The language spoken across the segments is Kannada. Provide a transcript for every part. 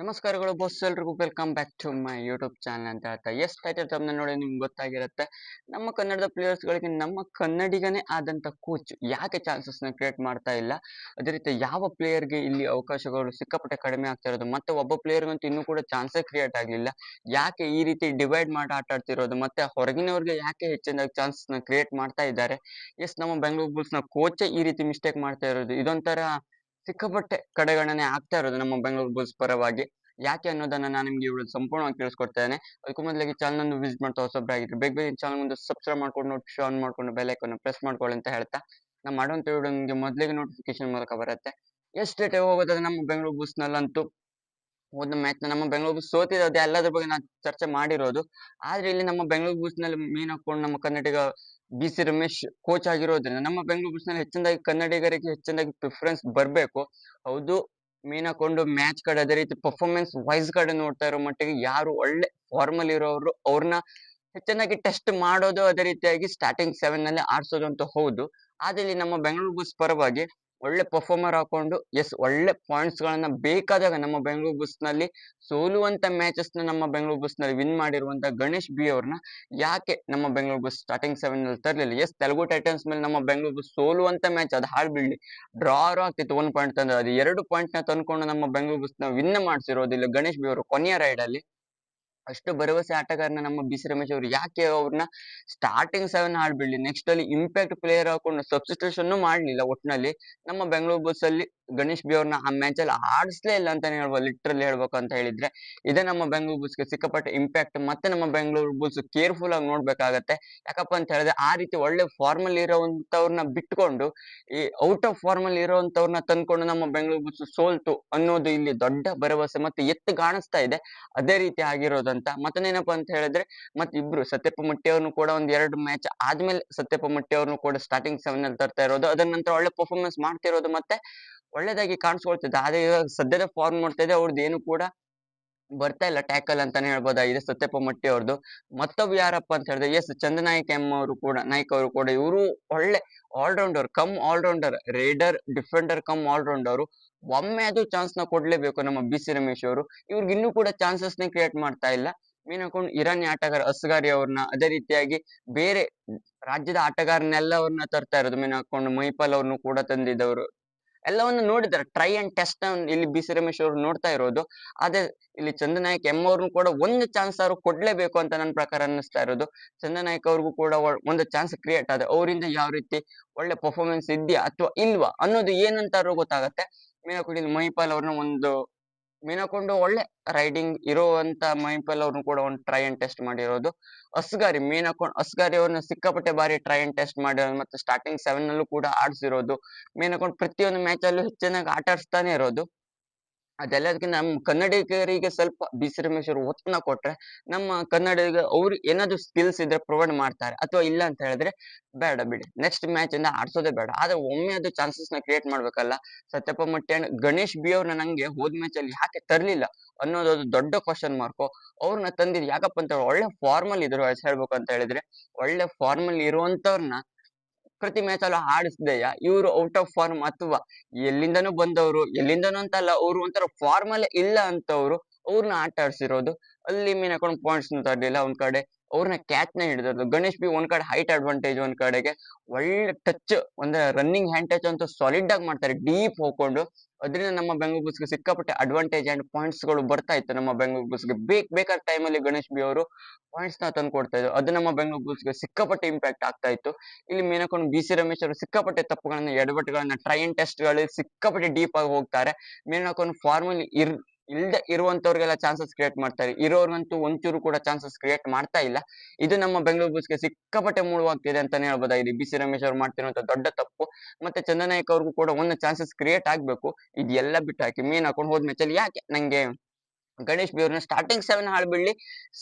ನಮಸ್ಕಾರಗಳು ಬಾಸ್ ಎಲ್ರಿಗೂ. Welcome back to my YouTube channel ಅಂತ ಹೇಳ್ತಾ. ಎಸ್ ಟೈಟಲ್ ತಮ್ಮನ್ನ ನೋಡಿ ನಿಮ್ಗೆ ಗೊತ್ತಾಗಿರುತ್ತೆ. ನಮ್ಮ ಕನ್ನಡದ ಪ್ಲೇಯರ್ಸ್ಗಳಿಗೆ ನಮ್ಮ ಕನ್ನಡಿಗನೇ ಆದಂತ ಕೋಚ್ ಯಾಕೆ ಚಾನ್ಸಸ್ನ ಕ್ರಿಯೇಟ್ ಮಾಡ್ತಾ ಇಲ್ಲ? ಅದೇ ರೀತಿ ಯಾವ ಪ್ಲೇಯರ್ಗೆ ಇಲ್ಲಿ ಅವಕಾಶಗಳು ಸಿಕ್ಕಾಪಟ್ಟೆ ಕಡಿಮೆ ಆಗ್ತಾ ಇರೋದು? ಮತ್ತೆ ಒಬ್ಬ ಪ್ಲೇಯರ್ಗಂತೂ ಇನ್ನೂ ಕೂಡ ಚಾನ್ಸೇ ಕ್ರಿಯೇಟ್ ಆಗಲಿಲ್ಲ. ಯಾಕೆ ಈ ರೀತಿ ಡಿವೈಡ್ ಮಾಡಿ ಆಟ ಆಡ್ತಿರೋದು? ಮತ್ತೆ ಹೊರಗಿನವ್ರಿಗೆ ಯಾಕೆ ಹೆಚ್ಚಿನದಾಗಿ ಚಾನ್ಸಸ್ನ ಕ್ರಿಯೇಟ್ ಮಾಡ್ತಾ ಇದ್ದಾರೆ? ಎಸ್ ನಮ್ಮ ಬೆಂಗಳೂರು ಬುಲ್ಸ್ನ ಕೋಚೇ ಈ ರೀತಿ ಮಿಸ್ಟೇಕ್ ಮಾಡ್ತಾ ಇರೋದು. ಇದೊಂಥರ ಸಿಕ್ಕಾಪಟ್ಟೆ ಕಡೆಗಣನೆ ಆಗ್ತಾ ಇರೋದು ನಮ್ಮ ಬೆಂಗಳೂರು ಬುಲ್ಸ್ ಪರವಾಗಿ. ಯಾಕೆ ಅನ್ನೋದನ್ನ ನಾನು ನಿಮ್ಗೆ ಇವರು ಸಂಪೂರ್ಣವಾಗಿ ತಿಳಿಸ್ಕೊಡ್ತೇನೆ ಅದಕ್ಕೂ ಮೊದಲಾಗಿ ಚಾನಲ್ ಅನ್ನು ವಿಸಿಟ್ ಮಾಡ್ತಾ ಹೊಸಬ್ರಾಗಿದ್ರೆ. ಬೇಗ ಬೇಗ ಚಾನಲ್ ಮುಂದೆ ಸಬ್ಸ್ಕ್ರೈಬ್ ಮಾಡ್ಕೊಂಡು ನೋಟಿಫಿಕೇಶನ್ ಆನ್ ಮಾಡ್ಕೊಂಡು ಐಕನ್ ಪ್ರೆಸ್ ಮಾಡ್ಕೊಳ್ಳಿ ಅಂತ ಹೇಳ್ತಾ ನಾ ಮಾಡುವಂತ ವಿಡಿಯೋ ನಿಮಗೆ ಮೊದಲಿಗೆ ನೋಟಿಫಿಕೇಶನ್ ಮೂಲಕ ಬರುತ್ತೆ. ಎಷ್ಟು ಡೇಟ್ ಹೋಗೋದಾದ್ರೆ ನಮ್ಮ ಬೆಂಗಳೂರು ಬುಲ್ಸ್ ನಲ್ಲಂತೂ ಹೋದ ಮ್ಯಾಚ್ ನಮ್ಮ ಬೆಂಗಳೂರು ಬುಲ್ಸ್ ಸೋತಿರೋದು ಎಲ್ಲದ್ರ ಬಗ್ಗೆ ನಾನು ಚರ್ಚೆ ಮಾಡಿರೋದು. ಆದ್ರೆ ಇಲ್ಲಿ ನಮ್ಮ ಬೆಂಗಳೂರು ಬುಲ್ಸ್ನಲ್ಲಿ ಮೀನ್ ಹಾಕೊಂಡು ನಮ್ಮ Kannadiga B C Ramesh coach ಆಗಿರೋದ್ರಿಂದ ನಮ್ಮ ಬೆಂಗಳೂರು ಬುಲ್ಸ್ನಲ್ಲಿ ಹೆಚ್ಚಿನದಾಗಿ ಕನ್ನಡಿಗರಿಗೆ ಹೆಚ್ಚಿನದಾಗಿ ಪ್ರಿಫರೆನ್ಸ್ ಬರಬೇಕು. ಹೌದು ಮೀನ್ ಹಾಕೊಂಡು ಮ್ಯಾಚ್ ಕಡೆ ಅದೇ ರೀತಿ ಪರ್ಫಾರ್ಮೆನ್ಸ್ ವೈಸ್ ಕಡೆ ನೋಡ್ತಾ ಇರೋ ಮಟ್ಟಿಗೆ ಯಾರು ಒಳ್ಳೆ ಫಾರ್ಮಲ್ ಇರೋರು ಅವ್ರನ್ನ ಹೆಚ್ಚಿನಾಗಿ ಟೆಸ್ಟ್ ಮಾಡೋದು ಅದೇ ರೀತಿಯಾಗಿ ಸ್ಟಾರ್ಟಿಂಗ್ ಸೆವೆನ್ನಲ್ಲಿ ಆಡ್ಸೋದು ಅಂತ ಹೌದು. ಆದ್ರೆ ಇಲ್ಲಿ ನಮ್ಮ ಬೆಂಗಳೂರು ಬುಲ್ಸ್ ಪರವಾಗಿ ಒಳ್ಳೆ ಪರ್ಫಾರ್ಮರ್ ಹಾಕೊಂಡು ಎಸ್ ಒಳ್ಳೆ ಪಾಯಿಂಟ್ಸ್ ಗಳನ್ನ ಬೇಕಾದಾಗ ನಮ್ಮ ಬೆಂಗಳೂರು ಬುಲ್ಸ್ನಲ್ಲಿ ಸೋಲುವಂತ ಮ್ಯಾಚಸ್ನ ನಮ್ಮ ಬೆಂಗಳೂರು ಬುಲ್ಸ್ನಲ್ಲಿ ವಿನ್ ಮಾಡಿರುವಂತ ಗಣೇಶ್ ಬಿ ಅವ್ರನ್ನ ಯಾಕೆ ನಮ್ಮ ಬೆಂಗಳೂರು ಬುಲ್ಸ್ ಸ್ಟಾರ್ಟಿಂಗ್ ಸೆವೆನ್ನಲ್ಲಿ ತರಲಿಲ್ಲ? ಎಸ್ ತೆಲುಗು ಟೈಟನ್ಸ್ ಮೇಲೆ ನಮ್ಮ ಬೆಂಗಳೂರು ಬುಲ್ಸ್ ಸೋಲುವಂತ ಮ್ಯಾಚ್ ಅದು ಹಾಳು ಬಿಡ್ಲಿ. ಡ್ರಾ ಆಗ್ತಿತ್ತು ಒನ್ ಪಾಯಿಂಟ್ ತಂದ್ರೆ. ಅದು ಎರಡು ಪಾಯಿಂಟ್ನ ತಂದ್ಕೊಂಡು ನಮ್ಮ ಬೆಂಗಳೂರು ಬುಲ್ಸ್ನ ವಿನ್ ಮಾಡಿಸಿರೋದಿಲ್ಲ ಗಣೇಶ್ ಬಿ ಅವರು ಕೊನೆಯ ರೈಡ್ ಅಲ್ಲಿ. ಅಷ್ಟು ಭರವಸೆ ಆಟಗಾರನ ನಮ್ಮ ಬಿ ಸಿ ರಮೇಶ್ ಅವರು. ಯಾಕೆ ಅವ್ರನ್ನ ಸ್ಟಾರ್ಟಿಂಗ್ ಸೆವೆನ್ ಆಡ್ಬಿಡ್ಲಿ? ನೆಕ್ಸ್ಟ್ ಅಲ್ಲಿ ಇಂಪ್ಯಾಕ್ಟ್ ಪ್ಲೇಯರ್ ಹಾಕೊಂಡು ಸಬ್ಸ್ಟಿಟ್ಯೂಷನ್ ಮಾಡ್ಲಿಲ್ಲ ಒಟ್ನಲ್ಲಿ. ನಮ್ಮ ಬೆಂಗಳೂರು ಬುಲ್ಸ್ ಅಲ್ಲಿ ಗಣೇಶ್ ಬಿ ಅವ್ರನ್ನ ಆ ಮ್ಯಾಚ್ ಅಲ್ಲಿ ಆಡಿಸ್ಲೇ ಇಲ್ಲ ಅಂತಾನೆ ಹೇಳ್ಬೋದು ಲಿಟ್ರಲಿ ಹೇಳ್ಬೇಕು ಅಂತ ಹೇಳಿದ್ರೆ, ಇದೇ ನಮ್ಮ ಬೆಂಗಳೂರು ಬುಲ್ಸ್ಗೆ ಸಿಕ್ಕಾಪಟ್ಟೆ ಇಂಪ್ಯಾಕ್ಟ್ ಮತ್ತೆ ನಮ್ಮ ಬೆಂಗಳೂರು ಬುಲ್ಸ್ ಕೇರ್ಫುಲ್ ಆಗಿ ನೋಡ್ಬೇಕಾಗತ್ತೆ. ಯಾಕಪ್ಪ ಅಂತ ಹೇಳಿದ್ರೆ, ಆ ರೀತಿ ಒಳ್ಳೆ ಫಾರ್ಮ್ ಅಲ್ಲಿ ಇರೋವಂಥವ್ರನ್ನ ಬಿಟ್ಕೊಂಡು, ಈ ಔಟ್ ಆಫ್ ಫಾರ್ಮ್ ಅಲ್ಲಿ ಇರೋವಂಥವ್ರನ್ನ ತಂದ್ಕೊಂಡು ನಮ್ಮ ಬೆಂಗಳೂರು ಬುಲ್ಸ್ ಸೋಲ್ತು ಅನ್ನೋದು ಇಲ್ಲಿ ದೊಡ್ಡ ಭರವಸೆ ಮತ್ತೆ ಎತ್ತು ಕಾಣಿಸ್ತಾ ಇದೆ. ಅದೇ ರೀತಿ ಆಗಿರೋದಂತ. ಮತ್ತೇನಪ್ಪ ಅಂತ ಹೇಳಿದ್ರೆ, ಮತ್ತೆ ಇಬ್ರು ಸತ್ಯಪ್ಪ ಮಟ್ಟಿ ಕೂಡ ಒಂದ್ ಎರಡು ಮ್ಯಾಚ್ ಆದ್ಮೇಲೆ ಸತ್ಯಪ್ಪ ಮಟ್ಟಿ ಕೂಡ ಸ್ಟಾರ್ಟಿಂಗ್ ಸೆವೆನ್ ಅಲ್ಲಿ ತರ್ತಾ ಇರೋದು. ಅದರ ನಂತರ ಒಳ್ಳೆ ಪರ್ಫಾರ್ಮೆನ್ಸ್ ಮಾಡ್ತಿರೋದು ಮತ್ತೆ ಒಳ್ಳೇದಾಗಿ ಕಾಣಿಸ್ಕೊಳ್ತಿದ್ದ ಆದ್ರೆ ಇವಾಗ ಸದ್ಯದ ಫಾರ್ಮ್ ನೋಡ್ತಾ ಇದೆ ಅವ್ರದ್ದು ಏನು ಕೂಡ ಬರ್ತಾ ಇಲ್ಲ ಟ್ಯಾಕಲ್ ಅಂತಾನೆ ಹೇಳ್ಬೋದಾಗಿದೆ ಸತ್ಯಪ್ಪ ಮಟ್ಟಿ ಅವ್ರದ್ದು ಮತ್ತೊಬ್ಬ ಯಾರಪ್ಪ ಅಂತ ಹೇಳಿದ್ರೆ, ಎಸ್ ಚಂದನಾಯಕ್ ಎಂ ಅವರು ಕೂಡ, ನಾಯ್ಕ ಅವರು ಕೂಡ, ಇವರು ಒಳ್ಳೆ allrounder cum allrounder raider defender cum allrounder ಒಮ್ಮೆ ಅದು ಚಾನ್ಸ್ನ ಕೊಡ್ಲೇಬೇಕು ನಮ್ಮ ಬಿ ಸಿ ರಮೇಶ್ ಅವರು. ಇವ್ರಿಗೆ ಇನ್ನೂ ಕೂಡ ಚಾನ್ಸಸ್ ನೇ ಕ್ರಿಯೇಟ್ ಮಾಡ್ತಾ ಇಲ್ಲ. ಮೀನ್ ಹಾಕೊಂಡು ಇರಾನಿ ಆಟಗಾರ ಅಸ್ಗಾರಿ ಅವ್ರನ್ನ ಅದೇ ರೀತಿಯಾಗಿ ಬೇರೆ ರಾಜ್ಯದ ಆಟಗಾರನೆಲ್ಲ ಅವ್ರನ್ನ ತರ್ತಾ ಇರೋದು. ಮೀನ್ ಹಾಕೊಂಡು ಮೈಪಾಲ್ ಅವ್ರನ್ನು ಕೂಡ ತಂದಿದ್ದವರು. ಎಲ್ಲವನ್ನು ನೋಡಿದ್ದಾರೆ. ಟ್ರೈ ಅಂಡ್ ಟೆಸ್ಟ್ ಇಲ್ಲಿ ಬಿ ಸಿ ರಮೇಶ್ ಅವರು ನೋಡ್ತಾ ಇರೋದು. ಅದೇ ಇಲ್ಲಿ ಚಂದನಾಯಕ್ ಎಂ ಅವ್ರನ್ನು ಕೂಡ ಒಂದು ಚಾನ್ಸ್ ಅವರು ಕೊಡ್ಲೇಬೇಕು ಅಂತ ನನ್ನ ಪ್ರಕಾರ ಅನ್ನಿಸ್ತಾ ಇರೋದು. ಚಂದನಾಯಕ್ ಅವ್ರಿಗೂ ಕೂಡ ಒಂದು ಚಾನ್ಸ್ ಕ್ರಿಯೇಟ್ ಆದ ಅವರಿಂದ ಯಾವ ರೀತಿ ಒಳ್ಳೆ ಪರ್ಫಾರ್ಮೆನ್ಸ್ ಇದೆಯಾ ಅಥವಾ ಇಲ್ವಾ ಅನ್ನೋದು ಏನಂತಾರೋ ಗೊತ್ತಾಗತ್ತೆ. ಇಲ್ಲಿ ಮಹಿಪಾಲ್ ಅವ್ರನ್ನ ಒಂದು ಮೀನಾಕೊಂಡು ಒಳ್ಳೆ ರೈಡಿಂಗ್ ಇರುವಂತ ಮೈಂಪಲ್ ಅವ್ರನ್ನು ಕೂಡ ಒಂದು ಟ್ರೈ ಅಂಡ್ ಟೆಸ್ಟ್ ಮಾಡಿರೋದು. ಅಸ್ಗಾರಿ ಮೀನ್ ಹಾಕೊಂಡು ಅಸ್ಗಾರಿ ಅವ್ರನ್ನ ಸಿಕ್ಕಾಪಟ್ಟೆ ಬಾರಿ ಟ್ರೈ ಅಂಡ್ ಟೆಸ್ಟ್ ಮಾಡಿರೋದು ಮತ್ತೆ ಸ್ಟಾರ್ಟಿಂಗ್ ಸೆವೆನ್ ಅಲ್ಲೂ ಕೂಡ ಆಡ್ಸಿರೋದು. ಮೀನ್ ಹಾಕೊಂಡು ಪ್ರತಿಯೊಂದು ಮ್ಯಾಚ್ ಅಲ್ಲೂ ಹೆಚ್ಚಿನಾಗಿ ಆಟ ಆಡಿಸ್ತಾನೆ ಇರೋದು. ಅದೆಲ್ಲದಕ್ಕಿಂತ ನಮ್ಮ ಕನ್ನಡಿಗರಿಗೆ ಸ್ವಲ್ಪ ಬಿ ಸಿ ರಮೇಶ್ ಅವರು ಒತ್ತನ್ನ ಕೊಟ್ರೆ ನಮ್ಮ ಕನ್ನಡಿಗ ಅವ್ರು ಏನಾದ್ರು ಸ್ಕಿಲ್ಸ್ ಇದ್ರೆ ಪ್ರೊವೈಡ್ ಮಾಡ್ತಾರೆ ಅಥವಾ ಇಲ್ಲ ಅಂತ ಹೇಳಿದ್ರೆ ಬೇಡ ಬಿಡಿ. ನೆಕ್ಸ್ಟ್ ಮ್ಯಾಚ್ ಇಂದ ಆಡ್ಸೋದೇ ಬೇಡ. ಆದ್ರೆ ಒಮ್ಮೆ ಅದು ಚಾನ್ಸಸ್ನ ಕ್ರಿಯೇಟ್ ಮಾಡ್ಬೇಕಲ್ಲ. ಸತ್ಯಪ್ಪ ಮಟ್ಟಿ ಗಣೇಶ್ ಬಿ ಅವ್ರನ್ನ ನಂಗೆ ಹೋದ್ ಮ್ಯಾಚ್ ಅಲ್ಲಿ ಯಾಕೆ ತರ್ಲಿಲ್ಲ ಅನ್ನೋದು ದೊಡ್ಡ ಕ್ವಶನ್ ಮಾರ್ಕು ಅವ್ರನ್ನ ತಂದಿದ್ ಯಾಕಪ್ಪ ಅಂತ ಒಳ್ಳೆ ಫಾರ್ಮಲ್ ಇದ್ರು, ಹೇಳ್ಬೇಕು ಅಂತ ಹೇಳಿದ್ರೆ ಒಳ್ಳೆ ಫಾರ್ಮಲ್ ಇರುವಂತವ್ರನ್ನ ಪ್ರತಿ ಮ್ಯಾಚ್ ಅಲ್ಲೂ ಆಡಿಸ್ದೆಯ? ಇವರು ಔಟ್ ಆಫ್ ಫಾರ್ಮ್ ಅಥವಾ ಎಲ್ಲಿಂದನೂ ಬಂದವರು, ಎಲ್ಲಿಂದನೂ ಅಂತಲ್ಲ, ಅವರು ಒಂಥರ ಫಾರ್ಮಲ್ ಇಲ್ಲ ಅಂತವ್ರು ಅವ್ರನ್ನ ಆಟ ಆಡ್ಸಿರೋದು ಅಲ್ಲಿ ಮೀನ್ ಹಾಕೊಂಡು ಪಾಯಿಂಟ್ಸ್ ತರಲಿಲ್ಲ ಒಂದ್ ಕಡೆ ಅವ್ರನ್ನ ಕ್ಯಾಚ್ನ ಹಿಡಿದ್ರು ಗಣೇಶ್ ಬಿ ಒಂದ್ ಕಡೆ ಹೈಟ್ ಅಡ್ವಾಂಟೇಜ್ ಒಂದ್ ಕಡೆಗೆ ಒಳ್ಳೆ ಟಚ್ ಒಂದ್ ರನ್ನಿಂಗ್ ಹ್ಯಾಂಡ್ ಟಚ್ ಅಂತೂ ಸಾಲಿಡ್ ಆಗಿ ಮಾಡ್ತಾರೆ. ಡೀಪ್ ಹೋಗ್ಕೊಂಡು ಅದರಿಂದ ನಮ್ಮ ಬೆಂಗಳೂರು ಬುಲ್ಸ್ಗೆ ಸಿಕ್ಕಾಪಟ್ಟೆ ಅಡ್ವಾಂಟೇಜ್ ಅಂಡ್ ಪಾಯಿಂಟ್ಸ್ಗಳು ಬರ್ತಾ ಇತ್ತು ನಮ್ಮ ಬೆಂಗಳೂರು ಬುಲ್ಸ್ಗೆ ಬೇಕ್, ಬೇಕಾದ ಟೈಮಲ್ಲಿ ಗಣೇಶ್ ಬಿ ಅವರು ಪಾಯಿಂಟ್ಸ್ನ ತಂದು ಕೊಡ್ತಾ ಇದ್ರು. ಅದು ನಮ್ಮ ಬೆಂಗಳೂರು ಬುಲ್ಸ್ಗೆ ಸಿಕ್ಕಾಪಟ್ಟೆ ಇಂಪ್ಯಾಕ್ಟ್ ಆಗ್ತಾ ಇತ್ತು. ಇಲ್ಲಿ ಮೇನಕೊಂಡು ಬಿ ಸಿ ರಮೇಶ್ ಅವರು ಸಿಕ್ಕಾಪಟ್ಟೆ ತಪ್ಪುಗಳನ್ನ, ಎಡವಟ್ಟುಗಳನ್ನ ಟ್ರೈ ಅಂಡ್ ಟೆಸ್ಟ್ಗಳಲ್ಲಿ ಸಿಕ್ಕಾಪಟ್ಟೆ ಡೀಪ್ ಆಗಿ ಹೋಗ್ತಾರೆ. ಮೇನಕೊಂಡು ಫಾರ್ಮಲ್ ಇರ್ ಇಲ್ದೆ ಇರುವಂತವ್ರಿಗೆಲ್ಲ ಚಾನ್ಸಸ್ ಕ್ರಿಯೇಟ್ ಮಾಡ್ತಾರೆ. ಇರೋರ್ಗಂತೂ ಒಂಚೂರು ಕೂಡ ಚಾನ್ಸಸ್ ಕ್ರಿಯೇಟ್ ಮಾಡ್ತಾ ಇಲ್ಲ. ಇದು ನಮ್ಮ ಬೆಂಗಳೂರು ಸಿಕ್ಕಾಪಟ್ಟೆ ಮುಳುವಾಗ್ತಿದೆ ಅಂತಾನೆ ಹೇಳ್ಬೋದಾಗಿದೆ ಬಿ ಸಿ ರಮೇಶ್ ಅವ್ರು ಮಾಡ್ತಿರುವಂತ ದೊಡ್ಡ ತಪ್ಪು. ಮತ್ತೆ ಚಂದನಾಯಕ್ ಅವ್ರಿಗೂ ಕೂಡ ಒಂದು ಚಾನ್ಸಸ್ ಕ್ರಿಯೇಟ್ ಆಗ್ಬೇಕು. ಇದೆಲ್ಲ ಬಿಟ್ಟು ಹಾಕಿ ಮೀನ್ ಹಾಕೊಂಡು ಹೋದ್ ಯಾಕೆ? ನಂಗೆ ಗಣೇಶ್ ಬಿ ಅವ್ರನ್ನ ಸ್ಟಾರ್ಟಿಂಗ್ ಸೆವೆನ್ ಹಾಳ್ಬಿಡ್ಲಿ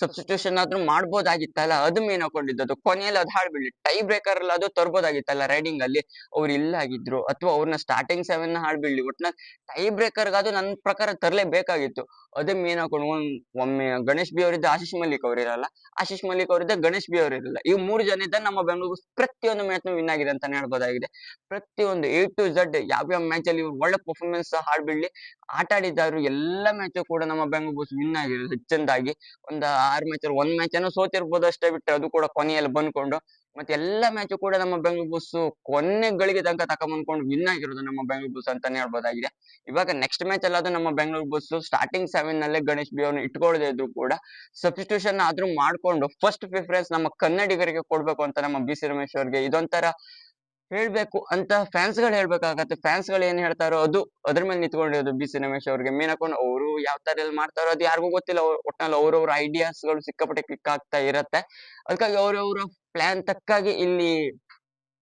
ಸಬ್ಸ್ಟಿಟ್ಯೂಷನ್ ಆದ್ರೂ ಮಾಡ್ಬೋದಾಗಿತ್ತಲ್ಲ, ಅದು ಮೇನ್ ಹಾಕೊಂಡಿದ್ದದು ಕೊನೆಯಲ್ಲಿ ಅದು ಹಾಳ್ಬಿಡ್ಲಿ. ಟೈ ಬ್ರೇಕರ್ ಅಲ್ಲಿ ಅದು ತರ್ಬೋದಾಗಿತ್ತಲ್ಲ ರೈಡಿಂಗ್ ಅಲ್ಲಿ. ಅವ್ರು ಇಲ್ಲ ಆಗಿದ್ರು, ಅಥವಾ ಅವ್ರನ್ನ ಸ್ಟಾರ್ಟಿಂಗ್ ಸೆವೆನ್ ಹಾಳ್ಬಿಡ್ಲಿ. ಒಟ್ನ ಟೈ ಬ್ರೇಕರ್ ಅದು ನನ್ನ ಪ್ರಕಾರ ತರಲೇಬೇಕಾಗಿತ್ತು. ಅದೇ ಮೇನ್ ಹಾಕೊಂಡು ಒಂದ್ ಒಮ್ಮೆ ಗಣೇಶ್ ಬಿ ಅವರಿದ್ದ ಆಶೀಶ್ ಮಲ್ಲಿಕ್ ಅವ್ರಿರಲ್ಲ ಆಶೀಶ್ ಮಲ್ಲಿಕ್ ಅವರಿದ್ದ ಗಣೇಶ್ ಬಿ ಅವರಿರಲ್ಲ ಈ ಮೂರು ಜನ ಇದ್ದ ನಮ್ಮ ಬೆಂಗಳೂರು ಪ್ರತಿಯೊಂದು ಮ್ಯಾಚ್ ವಿನ್ ಆಗಿದೆ ಅಂತಾನೆ ಹೇಳ್ಬೋದಾಗಿದೆ. ಪ್ರತಿಯೊಂದು ಎ ಟು ಝಡ್ ಯಾವ್ಯಾವ ಮ್ಯಾಚ್ ಅಲ್ಲಿ ಒಳ್ಳೆ ಪರ್ಫಾರ್ಮೆನ್ಸ್ ಹಾಡ್ಬಿಡ್ಲಿ ಆಟ ಆಡಿದ್ದಾರು ಎಲ್ಲಾ ಮ್ಯಾಚ್ ಕೂಡ ನಮ್ಮ ಬೆಂಗಳೂರು ಬಸ್ ವಿನ್ ಆಗಿದೆ ಹೆಚ್ಚಂದಾಗಿ ಒಂದ್ ಆರ್ ಮ್ಯಾಚ್ ಒಂದ್ ಮ್ಯಾಚ್ ಏನೋ ಸೋತಿರ್ಬೋದು ಅಷ್ಟೇ ಬಿಟ್ಟರೆ ಅದು ಕೂಡ ಕೊನೆಯಲ್ಲಿ ಬಂದ್ಕೊಂಡು ಮತ್ತೆ ಎಲ್ಲಾ ಮ್ಯಾಚ್ ಕೂಡ ನಮ್ಮ ಬೆಂಗಳೂರು ಬಸ್ ಕೊನೆ ಗಳಿಗೆ ತನಕ ತಕೊಂಡ್ಬಂದ್ಕೊಂಡು ವಿನ್ ಆಗಿರೋದು ನಮ್ಮ ಬೆಂಗಳೂರು ಬಸ್ ಅಂತಾನೆ ಹೇಳ್ಬೋದಾಗಿದೆ. ಇವಾಗ ನೆಕ್ಸ್ಟ್ ಮ್ಯಾಚ್ ಅಲ್ಲ ಅದು ನಮ್ಮ ಬೆಂಗಳೂರು ಬಸ್ ಸ್ಟಾರ್ಟಿಂಗ್ ಸೆವೆನ್ ನಲ್ಲೇ ಗಣೇಶ್ ಬಿ ಅವ್ರನ್ನ ಇಟ್ಕೊಳ್ಳದೆ ಇದ್ರು ಕೂಡ ಸಬ್ಸ್ಟಿಟ್ಯೂಷನ್ ಆದ್ರೂ ಮಾಡ್ಕೊಂಡು ಫಸ್ಟ್ ಪ್ರಿಫರೆನ್ಸ್ ನಮ್ಮ ಕನ್ನಡಿಗರಿಗೆ ಕೊಡ್ಬೇಕು ಅಂತ ನಮ್ಮ ಬಿ ಸಿ ರಮೇಶ್ ಅವ್ರಿಗೆ ಇದೊಂಥರ ಹೇಳ್ಬೇಕು ಅಂತ ಫ್ಯಾನ್ಸ್ಗಳು ಹೇಳ್ಬೇಕಾಗತ್ತೆ. ಫ್ಯಾನ್ಸ್ಗಳು ಏನ್ ಹೇಳ್ತಾರೋ ಅದು ಅದ್ರ ಮೇಲೆ ನಿಂತ್ಕೊಂಡಿರೋದು ಬಿ ಸಿ ರಮೇಶ್ ಅವ್ರಿಗೆ. ಮೇನ್ ಹಾಕೊಂಡು ಅವರು ಯಾವ ತರ ಎಲ್ಲ ಮಾಡ್ತಾರೋ ಅದು ಯಾರಿಗೂ ಗೊತ್ತಿಲ್ಲ. ಅವ್ರ ಒಟ್ನಲ್ಲಿ ಅವ್ರವ್ರ ಐಡಿಯಾಸ್ಗಳು ಸಿಕ್ಕಾಪಟ್ಟೆ ಕ್ಲಿಕ್ ಆಗ್ತಾ ಇರತ್ತೆ. ಅದಕ್ಕಾಗಿ ಅವ್ರವ್ರ ಪ್ಲಾನ್ ತಕ್ಕಾಗಿ ಇಲ್ಲಿ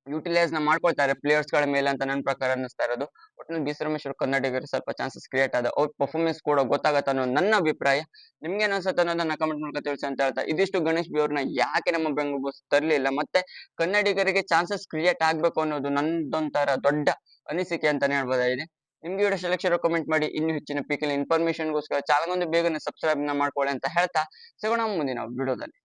ಯುಟಿಲೈಸ್ನ ಮಾಡ್ಕೊಳ್ತಾರೆ ಪ್ಲೇಯರ್ಸ್ಗಳ ಮೇಲೆ ಅಂತ ನನ್ನ ಪ್ರಕಾರ ಅನ್ನಿಸ್ತಾ ಇರೋದು. ಒಟ್ಟಿನಲ್ಲಿ ಬಿ ಸಿ ಸ್ವಲ್ಪ ಚಾನ್ಸಸ್ ಕ್ರಿಯೇಟ್ ಆದ ಅವ್ರ ಪರ್ಫಾರ್ಮೆನ್ಸ್ ಕೂಡ ಗೊತ್ತಾಗತ್ತ ಅನ್ನೋ ನನ್ನ ಅಭಿಪ್ರಾಯ. ನಿಮ್ಗೆ ಅನ್ಸುತ್ತೆ ಅನ್ನೋದನ್ನ ಕಮೆಂಟ್ ಮೂಲಕ ತಿಳಿಸಿ ಅಂತ ಹೇಳ್ತಾ ಇದಿಷ್ಟು ಗಣೇಶ್ ಬಿ ಯಾಕೆ ನಮ್ಮ ಬೆಂಗಳೂರು ತರ್ಲಿಲ್ಲ, ಮತ್ತೆ ಕನ್ನಡಿಗರಿಗೆ ಚಾನ್ಸಸ್ ಕ್ರಿಯೇಟ್ ಆಗ್ಬೇಕು ಅನ್ನೋದು ನಂದೊಂಥರ ದೊಡ್ಡ ಅನಿಸಿಕೆ ಅಂತಾನೆ ಹೇಳ್ಬೋದಾಗಿದೆ ನಿಮ್ಗೆ ವಿಡಿಯೋ ಸೆಲೆಕ್ಷನ್ ಕಮೆಂಟ್ ಮಾಡಿ. ಇನ್ನು ಹೆಚ್ಚಿನ ಪೀಕಲ್ ಇನ್ಫಾರ್ಮೇಶನ್ಗೋಸ್ಕರ ಚಾನಲ್ ಒಂದು ಬೇಗನೆ ಸಬ್ಸ್ಕ್ರೈಬ್ ಮಾಡ್ಕೊಳ್ಳಿ ಅಂತ ಹೇಳ್ತಾ ಸಿಗೋಣ ಮುಂದಿನ ವಿಡಿಯೋದಲ್ಲಿ.